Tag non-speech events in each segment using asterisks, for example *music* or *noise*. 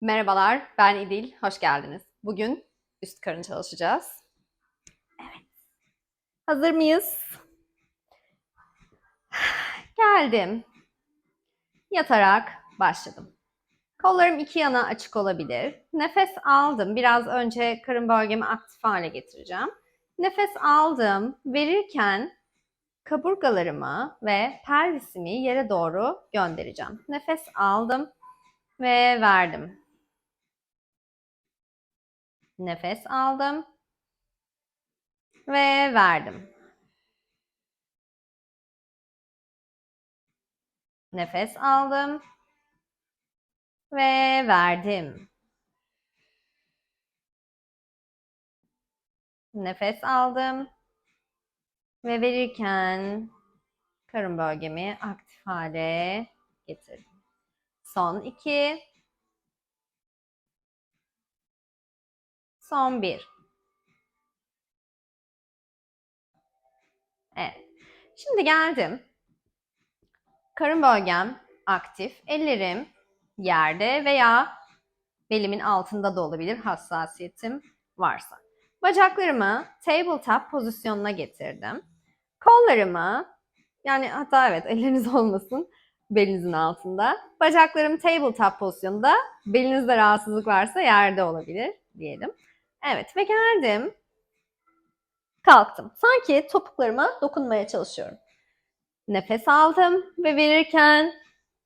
Merhabalar, ben İdil. Hoş geldiniz. Bugün üst karın çalışacağız. Evet. Hazır mıyız? Geldim. Yatarak başladım. Kollarım iki yana açık olabilir. Nefes aldım. Biraz önce karın bölgemi aktif hale getireceğim. Nefes aldım. Verirken kaburgalarımı ve pelvisimi yere doğru göndereceğim. Nefes aldım ve verdim. Nefes aldım ve verdim. Nefes aldım ve verdim. Nefes aldım ve verirken karın bölgemi aktif hale getirdim. Son iki. Son bir. Evet. Şimdi geldim. Karın bölgem aktif. Ellerim yerde veya belimin altında da olabilir hassasiyetim varsa. Bacaklarımı tabletop pozisyonuna getirdim. Kollarımı yani hatta evet elleriniz *laughs* olmasın belinizin altında. Bacaklarım tabletop pozisyonda. Belinizde rahatsızlık varsa yerde olabilir diyelim. Evet ve geldim. Kalktım. Sanki topuklarıma dokunmaya çalışıyorum. Nefes aldım ve verirken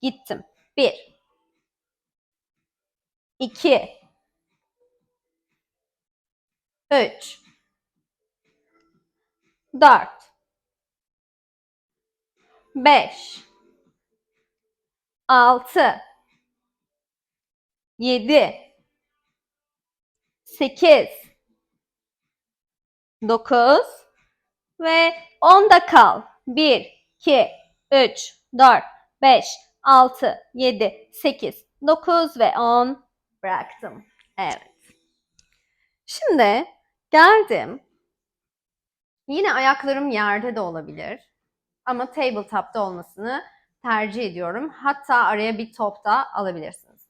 gittim. Bir. iki, Üç. Dört. Beş. Altı. Yedi. Sekiz. Dokuz. Ve onda kal. Bir, iki, üç, dört, beş, altı, yedi, sekiz, dokuz ve on. Bıraktım. Evet. Şimdi geldim. Yine ayaklarım yerde de olabilir. Ama tabletop'ta olmasını tercih ediyorum. Hatta araya bir top da alabilirsiniz.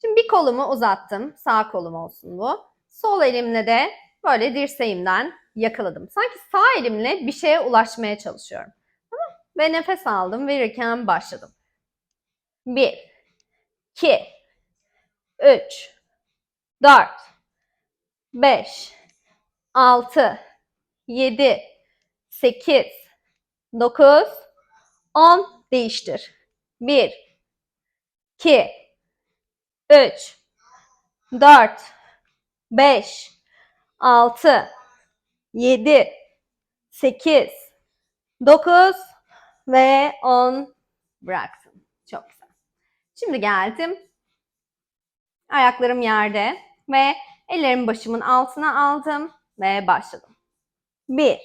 Şimdi bir kolumu uzattım. Sağ kolum olsun bu. Sol elimle de böyle dirseğimden yakaladım. Sanki sağ elimle bir şeye ulaşmaya çalışıyorum. Ve nefes aldım. Verirken başladım. 1 2 3 4 5 6 7 8 9 10 değiştir. 1 2 3 4 5 6 7 8 9 ve 10 bıraktım. Çok güzel. Şimdi geldim. Ayaklarım yerde ve ellerimi başımın altına aldım ve başladım. 1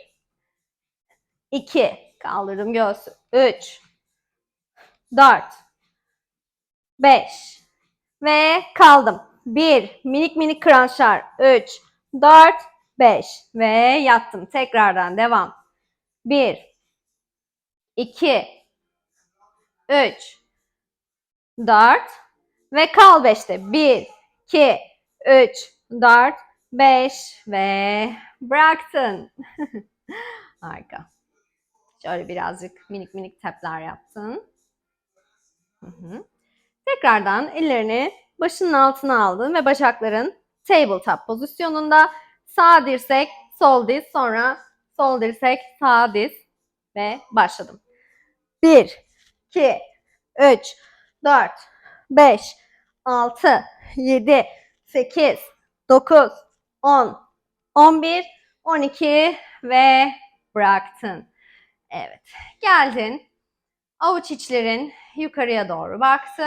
2 kaldırdım göğsü. 3 4 5 ve kaldım. 1 minik minik crunchlar. 3 4 5 ve yattım. Tekrardan devam. 1 2 3 4 ve kal 5'te. 1 2 3 4 5 ve bıraktın. *laughs* Harika. Şöyle birazcık minik minik tepler yaptın. Hı hı. Tekrardan ellerini başının altına aldın ve bacakların tabletop pozisyonunda sağ dirsek, sol diz, sonra sol dirsek, sağ diz ve başladım. 1, 2, 3, 4, 5, 6, 7, 8, 9, 10, 11, 12 ve bıraktın. Evet, geldin. Avuç içlerin yukarıya doğru baktı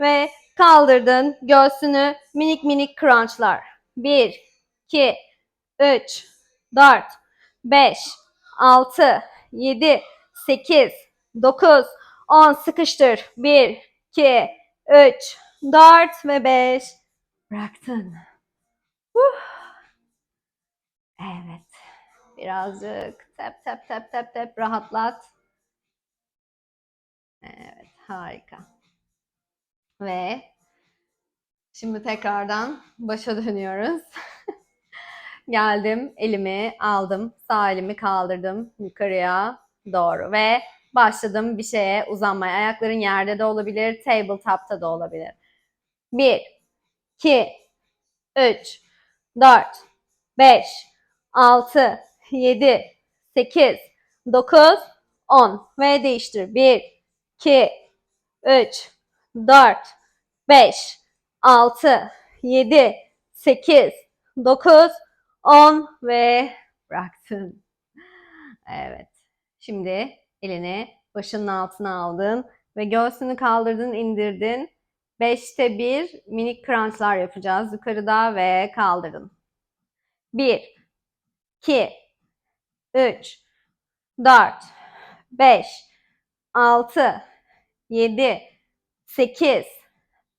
ve kaldırdın göğsünü minik minik crunchlar. 1, 2, 3, 4, 5, 6, 7, 8, 9, 10 sıkıştır. 1, 2, 3, 4 ve 5. Bıraktın. Uh. Evet. Birazcık tep tep tep tep tep rahatlat. Evet harika. Ve Şimdi tekrardan başa dönüyoruz. *laughs* Geldim, elimi aldım, sağ elimi kaldırdım yukarıya doğru ve başladım bir şeye uzanmaya. Ayakların yerde de olabilir, tabletop'ta da olabilir. 1, 2, 3, 4, 5, 6, 7, 8, 9, 10 ve değiştir. 1, 2, 3, 4, 5, 6, 7, 8, 9, 10 ve bıraktın. Evet. Şimdi elini başının altına aldın ve göğsünü kaldırdın, indirdin. Beşte bir minik crunchlar yapacağız yukarıda ve kaldırın. 1, 2, 3, 4, 5, 6, 7, 8,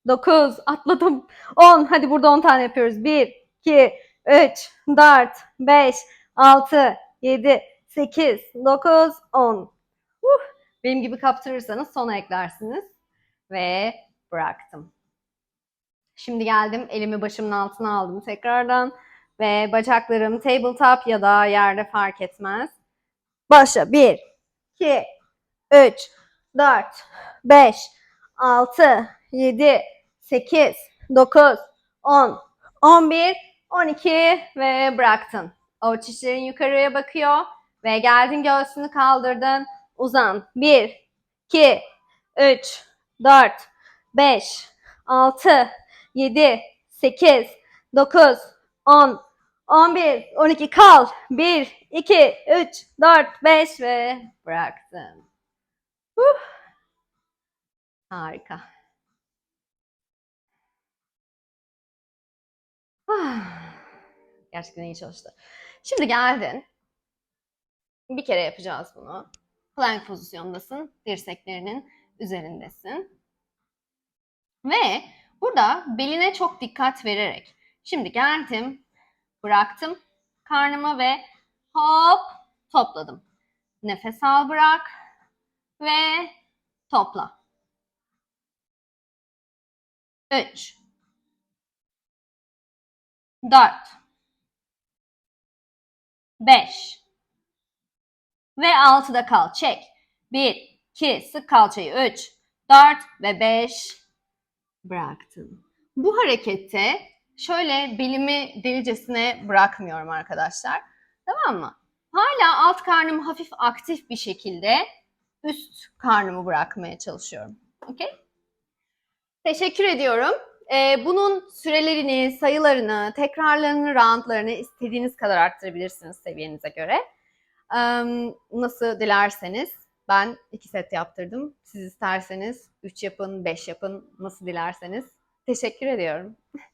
9, atladım. 10, hadi burada 10 tane yapıyoruz. 1, 2, 3, 4, 5, 6, 7, 8, 9, 10. Uh, benim gibi kaptırırsanız sona eklersiniz. Ve bıraktım. Şimdi geldim elimi başımın altına aldım tekrardan ve bacaklarım tabletop ya da yerde fark etmez. Başla 1, 2, 3, 4, 5, 6, 7, 8, 9, 10, 11, 12 ve bıraktın. Avuç içlerin yukarıya bakıyor ve geldin göğsünü kaldırdın. Uzan. 1, 2, 3, 4, 5, 6, 7, 8, 9, 10, 11, 12 kal. 1, 2, 3, 4, 5 ve bıraktım. Huh. Harika. Ah, Gerçekten iyi çalıştı. Şimdi geldin. Bir kere yapacağız bunu. Plank pozisyondasın. Dirseklerinin üzerindesin. Ve burada beline çok dikkat vererek. Şimdi geldim, bıraktım karnıma ve hop topladım. Nefes al bırak ve topla. 3 4 5 ve 6'da kal. Çek. 1 2 sık kalçayı 3 4 ve 5 bıraktım. Bu harekette şöyle belimi delicesine bırakmıyorum arkadaşlar. Tamam mı? Hala alt karnım hafif aktif bir şekilde üst karnımı bırakmaya çalışıyorum. Okey? Teşekkür ediyorum. Ee, bunun sürelerini, sayılarını, tekrarlarını, roundlarını istediğiniz kadar arttırabilirsiniz seviyenize göre. Ee, nasıl dilerseniz. Ben iki set yaptırdım. Siz isterseniz 3 yapın, 5 yapın, nasıl dilerseniz. Teşekkür ediyorum. *laughs*